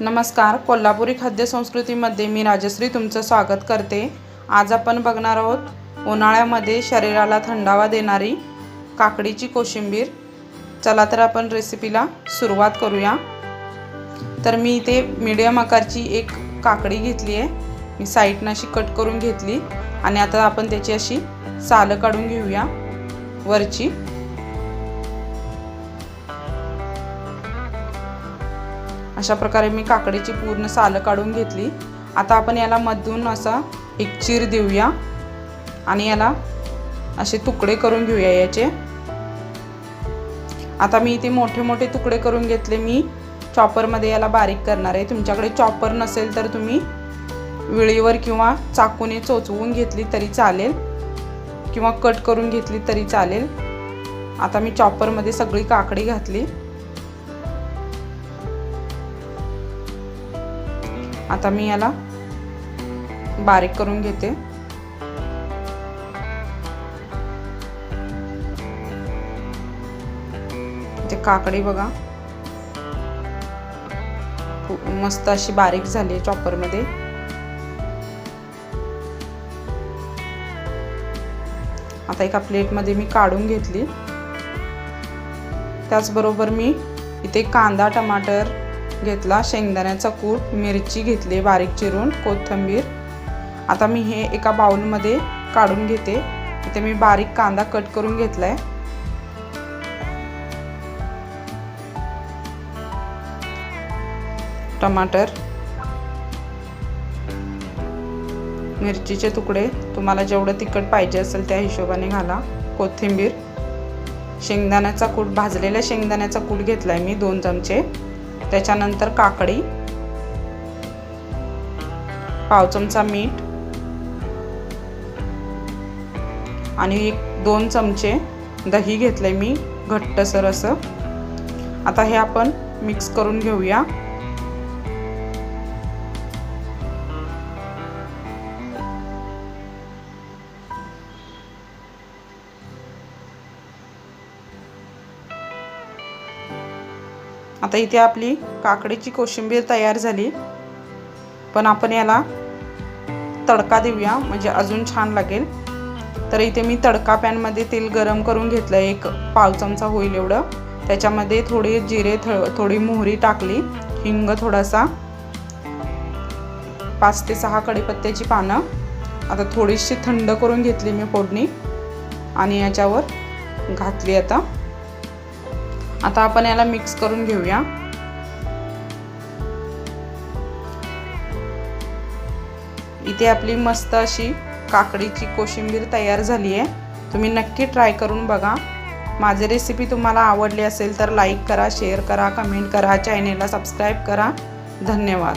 नमस्कार कोल्हापुरी खाद्यसंस्कृतीमध्ये मी राजश्री तुमचं स्वागत करते. आज आपण बघणार आहोत उन्हाळ्यामध्ये शरीराला थंडावा देणारी काकडीची कोशिंबीर. चला तर आपण रेसिपीला सुरुवात करूया. तर मी इथे मीडियम आकारची एक काकडी घेतली आहे. मी साईडनं अशी कट करून घेतली आणि आता आपण त्याची अशी सालं काढून घेऊया. वरची. अशा प्रकारे मी काकडीची पूर्ण सालं काढून घेतली. आता आपण याला मधून असा एक चीर देऊया. आणि याला असे तुकडे करून घेऊया याचे. आता मी इथे मोठे मोठे तुकडे करून घेतले. मी चॉपरमध्ये याला बारीक करणार आहे. तुमच्याकडे चॉपर नसेल तर तुम्ही विळीवर किंवा चाकूने चोचवून घेतली तरी चालेल. किंवा कट करून घेतली तरी चालेल. आता मी चॉपरमध्ये सगळी काकडी घातली. आता मी याला बारीक करून घेते. ते काकडी बघा. मस्त अशी बारीक झाली आहे चॉपरमध्ये आता एका प्लेटमध्ये मी काढून घेतली. त्याचबरोबर मी इथे कांदा टमाटर घेतला शेंगदाण्याचा कूट मिरची घेतली बारीक चिरून कोथिंबीर. आता मी हे एका बाउलमध्ये काढून घेते. इथे मी बारीक कांदा कट करून घेतला आहे टमाटर मिरचीचे तुकडे. तुम्हाला जेवढं तिखट पाहिजे असेल त्या हिशोबाने घाला. कोथिंबीर. शेंगदाण्याचा कूट भाजलेल्या शेंगदाण्याचा कूट घेतला आहे मी दोन चमचे. त्याच्यानंतर काकडी पाव चमचा मीठ आणि एक दोन चमचे दही घेतले मी घट्टसर असं. आता हे आपण मिक्स करून घेऊया. आता इथे आपली काकडीची कोशिंबीर तयार झाली. पण आपण याला तडका देऊया म्हणजे अजून छान लागेल. तर इथे मी तडका पॅनमध्ये तेल गरम करून घेतलं एक पाव चमचा होईल एवढं. त्याच्यामध्ये थोडे जिरे थ थोडी मोहरी टाकली हिंग थोडासा पाच ते सहा कढीपत्त्याची पानं. आता थोडीशी थंड करून घेतली मी फोडणी. आणि याच्यावर घातली आता. आता आपण याला मिक्स करून घेऊया. इथे आपली मस्त अशी काकडीची कोशिंबीर तयार झाली आहे तुम्ही नक्की ट्राय करून बघा. माझी रेसिपी तुम्हाला आवडली असेल तर लाईक करा शेअर करा कमेंट करा चॅनेलला सबस्क्राईब करा. धन्यवाद.